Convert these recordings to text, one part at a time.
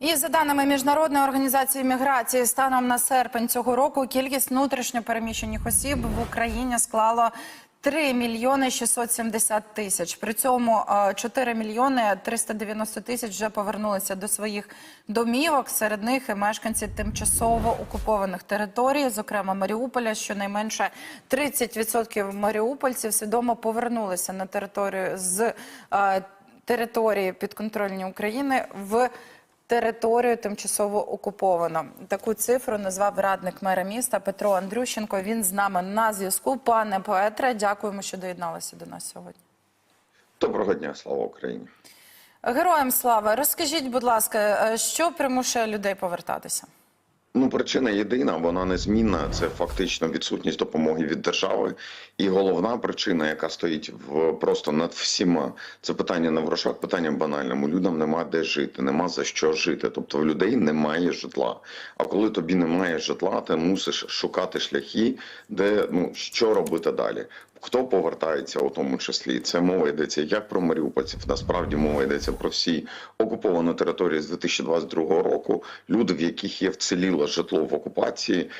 І за даними міжнародної організації міграції, станом на серпень цього року кількість внутрішньопереміщених осіб в Україні склало 3 мільйони 670 тисяч. При цьому е, 4 мільйони 390 тисяч вже повернулися до своїх домівок. Серед них і мешканці тимчасово окупованих територій, зокрема Маріуполя. Щонайменше 30% маріупольців свідомо повернулися на територію з е, території підконтрольні України в територію тимчасово окуповано. Таку цифру назвав радник мера міста Петро Андрющенко. Він з нами на зв'язку. Пане Петре, дякуємо, що доєдналися до нас сьогодні. Доброго дня, слава Україні. Героям слава, розкажіть, будь ласка, е, що примушує людей повертатися? Ну, причина єдина, вона незмінна. Це фактично відсутність допомоги від держави. І головна причина, яка стоїть в просто над всіма, це питання на грошах, питання банальному. Людям нема де жити, нема за що жити. Тобто в людей немає житла. А коли тобі немає житла, ти мусиш шукати шляхи, де ну що робити далі. Хто повертається у тому числі? Це мова йдеться як про маріупольців. Насправді мова йдеться про всі окуповані території з 2022 року. Люди, в яких є вціліло житло в окупації,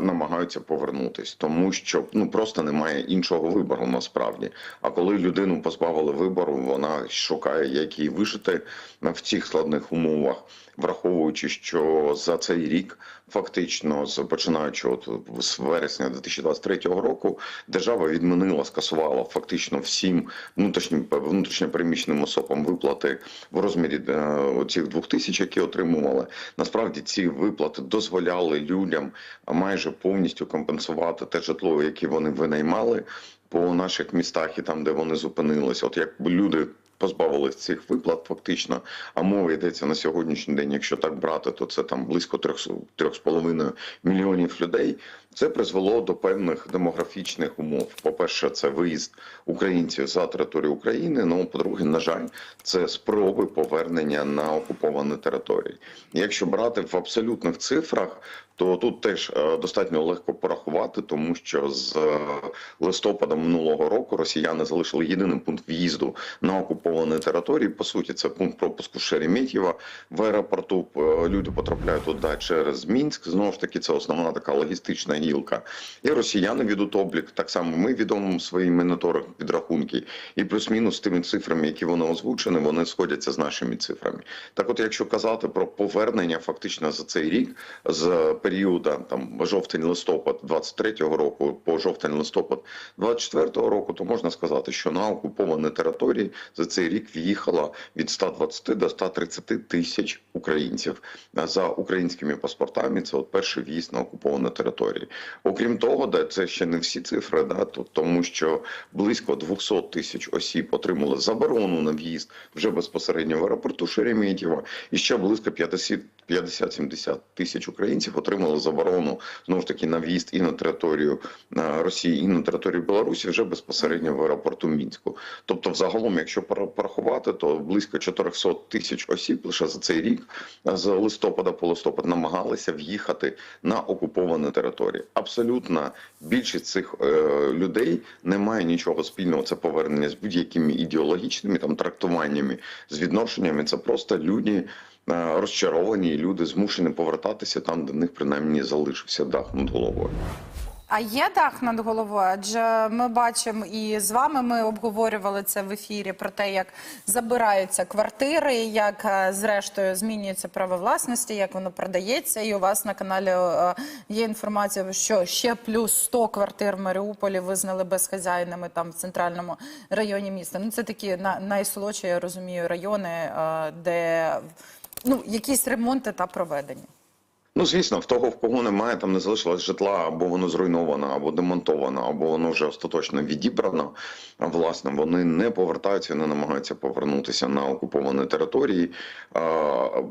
намагаються повернутись, тому що ну просто немає іншого вибору насправді. А коли людину позбавили вибору, вона шукає, як їй вижити в цих складних умовах, враховуючи, що за цей рік фактично з починаючи от з вересня 2023 року, держава відмінила, скасувала фактично всім внутрішнім внутрішньопереміщеним особам виплати в розмірі е, цих двох тисяч, які отримували. Насправді ці виплати дозволяли людям майже повністю компенсувати те житло, яке вони винаймали по наших містах і там, де вони зупинилися. От як люди. Позбавились цих виплат фактично, а мова йдеться на сьогоднішній день. Якщо так брати, то це там близько 3,5 мільйонів людей. Це призвело до певних демографічних умов. По-перше, це виїзд українців за територію України. Ну по-друге, на жаль, це спроби повернення на окуповані території. Якщо брати в абсолютних цифрах, то тут теж е, достатньо легко порахувати, тому що з е, листопада минулого року росіяни залишили єдиний пункт в'їзду на окуповані території. По суті, це пункт пропуску Шереметьєва в аеропорту. Е, Люди потрапляють туди через Мінськ. Знову ж таки, це основна така логістична гілка. І росіяни ведуть облік. Так само ми відомимо свої моніторинг підрахунки, і плюс-мінус тими цифрами, які вони озвучені, вони сходяться з нашими цифрами. Так, от, якщо казати про повернення, фактично за цей рік з періоду там жовтень-листопад 23-го року по жовтень-листопад 24-го року, то можна сказати, що на окуповані території за цей рік в'їхало від 120 до 130 тисяч українців за українськими паспортами. Це от перший в'їзд на окуповані території. Окрім того, да це ще не всі цифри, да то тому, що близько 200 тисяч осіб отримали заборону на в'їзд вже безпосередньо в аеропорту Шереметьєво, і ще близько 50 50-70 тисяч українців отримали заборону знову ж таки на в'їзд і на територію е, Росії, і на територію Білорусі вже безпосередньо в аеропорту Мінську. Тобто, взагалом, якщо порахувати, то близько 400 тисяч осіб лише за цей рік з листопада по листопад намагалися в'їхати на окуповані території. Абсолютно більшість цих е, людей не має нічого спільного. Це повернення з будь-якими ідеологічними там трактуваннями, з відношеннями. Це просто люди. Е, Розчаровані люди змушені повертатися там, де в них принаймні залишився дах над головою. А є дах над головою? Адже ми бачимо і з вами ми обговорювали це в ефірі про те, як забираються квартири, як е, зрештою змінюється право власності, як воно продається. І у вас на каналі е, є інформація, що ще плюс 100 квартир в Маріуполі визнали безхазяйними там в центральному районі міста. Ну це такі на найсолодші, я розумію, райони, де ну якісь ремонти та проведені. Ну, звісно, в того, в кого немає, там не залишилось житла, або воно зруйновано, або демонтовано, або воно вже остаточно відібрано. А, Власне, вони не повертаються, не намагаються повернутися на окуповані території.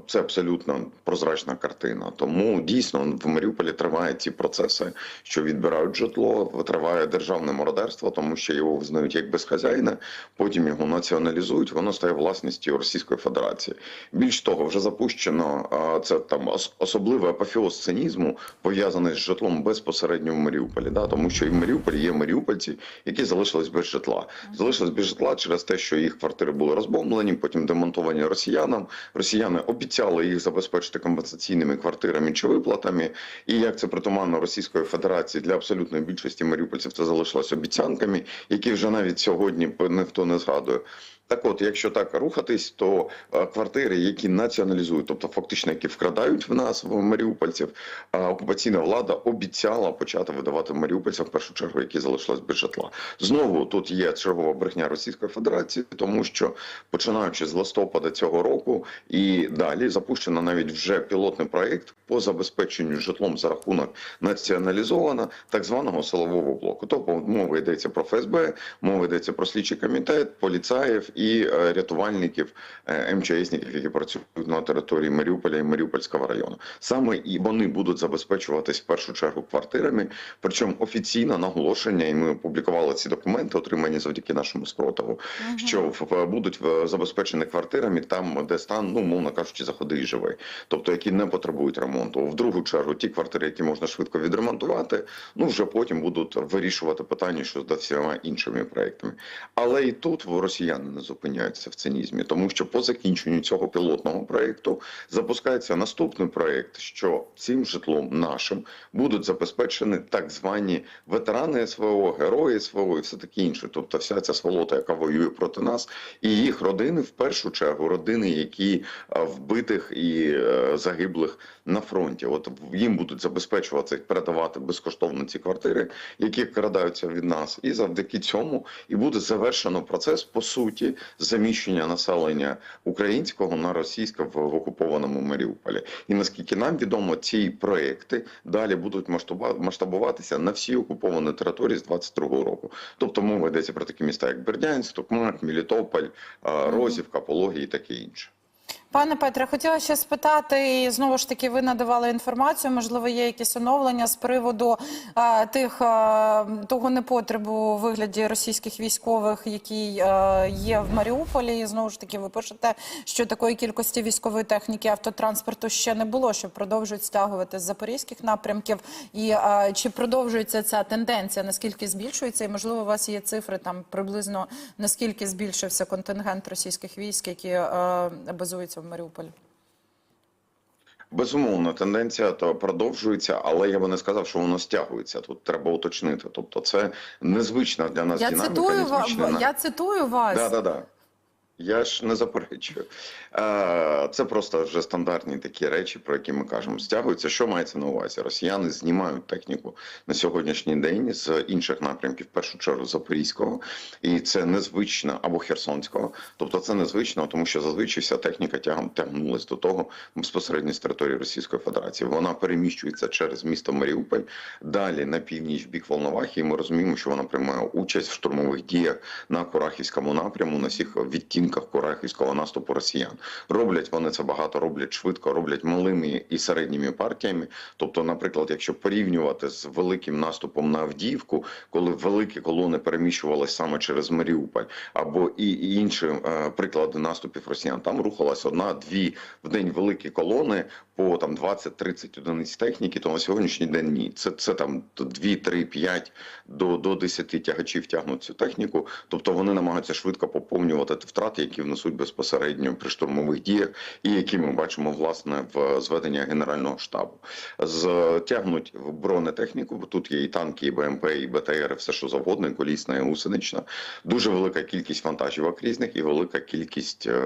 Це абсолютно прозрачна картина. Тому дійсно в Маріуполі тривають ці процеси, що відбирають житло, триває державне мародерство, тому що його визнають як безхазяйне, потім його націоналізують. Воно стає власністю Російської Федерації. Більш того, вже запущено це там ос- особливе апофеоз цинізму пов'язаний з житлом безпосередньо в Маріуполі. Да? Тому що і в Маріуполі є маріупольці, які залишились без житла. Залишились без житла через те, що їх квартири були розбомблені, потім демонтовані росіянам. Росіяни обіцяли їх забезпечити компенсаційними квартирами чи виплатами. І як це притаманно Російської Федерації для абсолютної більшості маріупольців, це залишилось обіцянками, які вже навіть сьогодні ніхто не згадує. Так от, якщо так рухатись, то е, квартири, які націоналізують, тобто фактично, які вкрадають в нас в маріупольців, окупаційна влада обіцяла почати видавати маріупольцям в першу чергу, які залишились без житла. Знову тут є чергова брехня Російської Федерації, тому що починаючи з листопада цього року і далі запущено навіть вже пілотний проект по забезпеченню житлом за рахунок націоналізована так званого силового блоку. Тобто мова йдеться про ФСБ, мова йдеться про слідчий комітет, поліцаїв і е, рятувальників, е, МЧСників, які працюють на території Маріуполя і Маріупольського району. Саме і вони будуть забезпечуватись в першу чергу квартирами. Причому офіційно наголошення, і ми опублікували ці документи, отримані завдяки нашому спротиву, що в- будуть е, забезпечені квартирами там, де стан, ну мовно кажучи, заходи і живий, тобто які не потребують ремонту. В другу чергу ті квартири, які можна швидко відремонтувати, ну вже потім будуть вирішувати питання щодо всіма іншими проектами. Але і тут росіяни не зупиняються в цинізмі, тому що по закінченню цього пілотного проекту запускається наступний проект, що цим житлом нашим будуть забезпечені так звані ветерани СВО, герої СВО і все таке інше. Тобто, вся ця сволота, яка воює проти нас, і їх родини в першу чергу, родини, які е, вбитих і е, загиблих на фронті. От їм будуть забезпечувати передавати безкоштовно ці квартири, які крадаються від нас, і завдяки цьому і буде завершено процес по суті заміщення населення українського на російське в окупованому Маріуполі. І наскільки нам відомо, ці проекти далі будуть масштабуватися на всі окуповані території з 22-го року. Тобто мова йдеться про такі міста, як Бердянськ, Токмак, Мілітополь, Розівка, Пологі і таке інше. Пане Петре, хотіла ще спитати, і знову ж таки, ви надавали інформацію. Можливо, є якісь оновлення з приводу е, тих е, того непотребу у вигляді російських військових, які е, є в Маріуполі. І знову ж таки, ви пишете, що такої кількості військової техніки автотранспорту ще не було, що продовжують стягувати з запорізьких напрямків. І е, чи продовжується ця тенденція? Наскільки збільшується? І можливо, у вас є цифри там приблизно наскільки збільшився контингент російських військ, які е, базуються в Маріуполь? Безумовно, тенденція то продовжується, але я би не сказав, що воно стягується. Тут треба уточнити. Тобто, це незвична для нас Я динаміка, цитую незвична я цитую вас. Да, да, да. Я ж не заперечую. Е, Це просто вже стандартні такі речі, про які ми кажемо. Стягуються. Що мається на увазі? Росіяни знімають техніку на сьогоднішній день з інших напрямків, в першу чергу Запорізького, і це незвично або Херсонського. Тобто це незвично, тому що зазвичай вся техніка тягом тягнулась до того безпосередньо з території Російської Федерації. Вона переміщується через місто Маріуполь, далі на північ бік Волновахи. І ми розуміємо, що вона приймає участь в штурмових діях на Курахівському напряму, на всіх відтінках Курахівського наступу росіян. Роблять вони це багато, роблять швидко, роблять малими і середніми партіями. Тобто, наприклад, якщо порівнювати з великим наступом на Авдіївку, коли великі колони переміщувалися саме через Маріуполь, або і, інші е, приклади наступів росіян, там рухалась одна-дві в день великі колони по там 20-30 одиниць техніки, то на сьогоднішній день ні. Це, це там 2, 3, 5 до, до 10 тягачів тягнуть цю техніку. Тобто вони намагаються швидко поповнювати ті втрати, які внесуть безпосередньо при штурмових діях, і які ми бачимо власне в зведення генерального штабу. З тягнуть в бронетехніку, бо тут є і танки, і БМП, і БТР, все що завгодно, і колісна, і гусенична. Дуже велика кількість вантажівок різних і велика кількість е,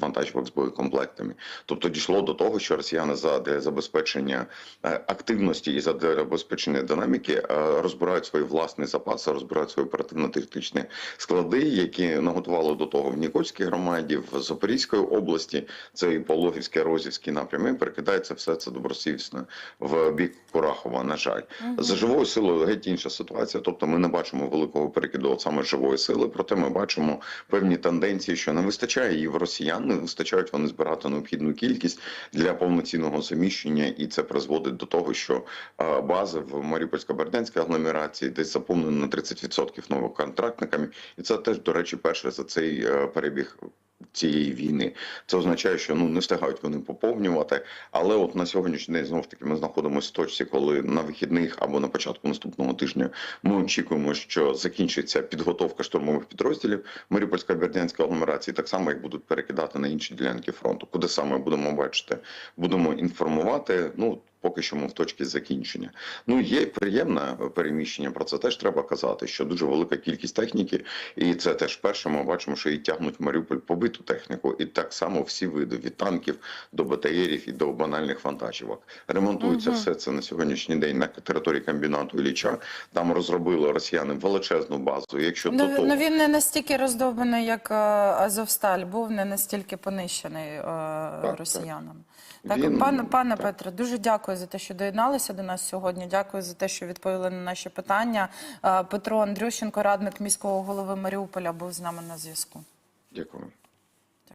вантажівок з боєкомплектами. Тобто дійшло до того, що росіяни за забезпечення е, активності і за забезпечення динаміки е, розбирають свої власні запаси, розбирають свої оперативно-тактичні склади, які наготували до того в Нікольській громаді, в Запорізької області, це і Пологівський, Розівський напрями. Перекидається все це добросовісно в бік Курахова. На жаль, за живою силою геть інша ситуація. Тобто, ми не бачимо великого перекиду от саме живої сили. Проте ми бачимо певні тенденції, що не вистачає її в росіян, не вистачають вони збирати необхідну кількість для повноцінного заміщення, і це призводить до того, що бази в Маріупольсько-Бердянській агломерації десь заповнені на 30% новоконтрактниками, і це теж, до речі, перше за цей е, перебіг цієї війни. Це означає, що ну не встигають вони поповнювати. Але от на сьогоднішній день знов таки ми знаходимося в точці, коли на вихідних або на початку наступного тижня ми очікуємо, що закінчиться підготовка штурмових підрозділів Маріупольської бердянської агломерації, так само як будуть перекидати на інші ділянки фронту. Куди саме будемо бачити, будемо інформувати. Ну поки що ми в точці закінчення. Ну є приємне переміщення. Про це теж треба казати, що дуже велика кількість техніки, і це теж перше. Ми бачимо, що і тягнуть в Маріуполь побиту техніку, і так само всі види від танків до БТРів і до банальних вантажівок. Ремонтується Мгм. все це на сьогоднішній день на території комбінату Ілліча. Там розробили росіяни величезну базу. Якщо до Ну, того ну він не настільки роздовбаний, як е, Азовсталь, був не настільки понищений е, так. росіянам. Так, Він- пане, пане так. Петре, дуже дякую за те, що доєдналися до нас сьогодні. Дякую за те, що відповіли на наші питання. Е, Петро Андрющенко, радник міського голови Маріуполя, був з нами на зв'язку. дякую.